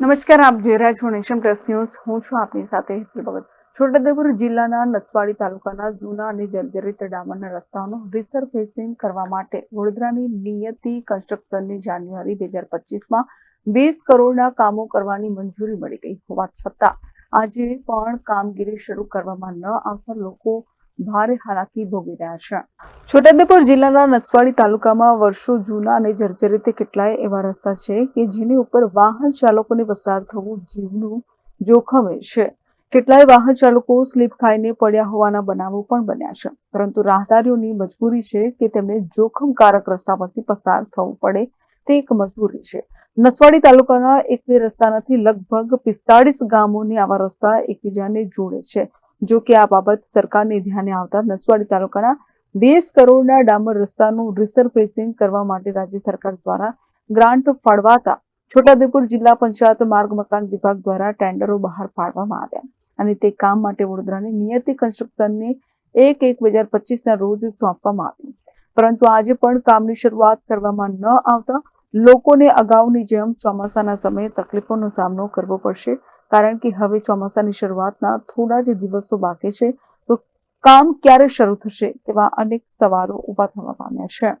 નમસ્કાર, આપ જોઈ રહ્યા છો નેશન પ્લસ ન્યૂઝ. હું છું આપની સાથે હેતલ ભગત. છોટાઉદેપુર જિલ્લાના નસવાડી તાલુકાના જૂના અને જર્જરિત ડામરના રસ્તાઓનું રિસર્ફેસિંગ કરવા માટે વડોદરાની નિયતિ કન્સ્ટ્રક્શનની જાન્યુઆરી બે હજાર પચીસમાં વીસ કરોડના કામો કરવાની મંજૂરી મળી ગઈ હોવા છતાં આજે પણ કામગીરી શરૂ કરવામાં ન આવતા લોકો ભારે હાલાકી ભોગવી રહ્યા છે. છોટાઉદેપુર જિલ્લાના નસવાડી તાલુકામાં વર્ષો જૂના અને જર્જરિત કેટલાય એવા રસ્તા છે કે જેની ઉપર વાહન ચાલકોને પસાર થવું જીવનું જોખમે છે. કેટલાય વાહન ચાલકો સ્લીપ ખાઈને પડ્યા હોવાના બનાવો પણ બન્યા છે. પરંતુ રાહદારીઓની મજબૂરી છે કે તેમને જોખમકારક રસ્તા પરથી પસાર થવું પડે તે એક મજબૂરી છે. નસવાડી તાલુકાના એક બે રસ્તા નથી લગભગ પિસ્તાળીસ ગામોની આવા રસ્તા એકબીજાને જોડે છે. જો કે આ બાબત સરકારને ધ્યાને આવતા નસવાડી તાલુકાના વીસ કરોડના ડામર રસ્તાનું રિસરફેસિંગ કરવા માટે રાજ્ય સરકાર દ્વારા ગ્રાન્ટ ફાળવાતા છોટાઉદેપુર જિલ્લા પંચાયત માર્ગ મકાન વિભાગ દ્વારા ટેન્ડરો બહાર પાડવામાં આવ્યા અને તે કામ માટે વડોદરાની નિયતિ કન્સ્ટ્રક્શનને એક એક બે હજાર પચીસના રોજ સોંપવામાં આવ્યું. પરંતુ આજે પણ કામની શરૂઆત કરવામાં ન આવતા લોકોને અગાઉની જેમ ચોમાસાના સમયે તકલીફોનો સામનો કરવો પડશે કારણ કે હવે ચોમાસાની શરૂઆતના થોડા જ દિવસો બાકી છે તો કામ ક્યારે શરૂ થશે તેવા અનેક સવાલો ઊભા થવા પામ્યા છે.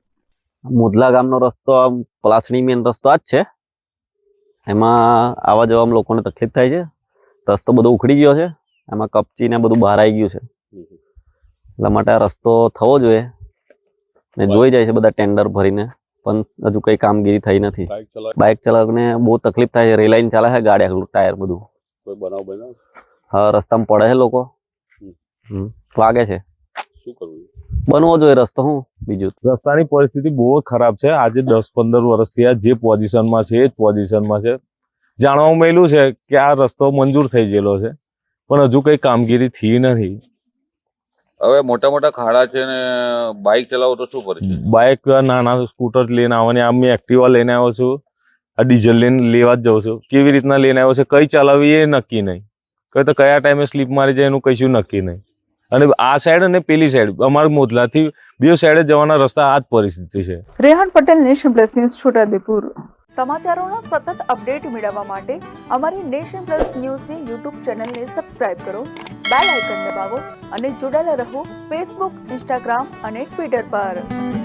મુદલા ગામનો રસ્તો આમ પલાસણી મેન રસ્તો આ જ છે. એમાં આવવા જવામાં લોકોને તકલીફ થાય છે. રસ્તો બધો ઉખડી ગયો છે. એમાં કપચી ને બધું બહાર આવી ગયું છે. એટલા માટે આ રસ્તો થવો જોઈએ. ને જોઈ જાય છે બધા ટેન્ડર ભરીને. પણ હજુ કઈ કામગીરી થઈ નથી. બાઇક ચાલકને બહુ તકલીફ થાય છે. રેલાઈન ચાલે છે ગાડી ટાયર બધું. કોઈ બનાવ બન્યો? હા રસ્તામાં પડે છે લોકો. લાગે વાગે છે. શું કરવું? બનવો જોઈએ રસ્તો હું? બીજું રસ્તાની પરિસ્થિતિ બહુ ખરાબ છે. આજે દસ પંદર વર્ષથી આ જે પોઝિશનમાં છે એ જ પોઝિશનમાં છે. જાણવા મળ્યું છે કે આ રસ્તો મંજૂર થઈ ગયેલો છે પણ હજુ કઈ કામગીરી થઈ નથી. હવે મોટા મોટા ખાડા છે ને બાઇક ચલાવો તો શું કરે બાઇક નાના સ્કૂટર લઈને આવવાની. આમ મેં એક્ટિવા લઈને આવ્યો છું. આ ડીઝલ લઈને લેવા જ જાઉં છું. કેવી રીતના લઈને આવ્યો છે, કઈ ચલાવવી એ નક્કી નહીં. કઈ તો કયા ટાઈમે સ્લીપ મારી જાય એનું કશું નક્કી નહીં. અને આ સાઈડ અને પેલી સાઈડ અમારા મોદલાથી બે સાઈડે જવાના રસ્તા આ જ પરિસ્થિતિ છે. Rehan Patel, nation plus news, Chhotaudepur. સમાચારોના સતત અપડેટ મેળવવા માટે અમારી નેશન પ્લસ ન્યૂઝની યુટ્યુબ ચેનલને સબસ્ક્રાઇબ કરો, બેલ આઇકન દબાવો અને જોડાયેલા રહો ફેસબુક ઇન્સ્ટાગ્રામ અને ટ્વિટર પર.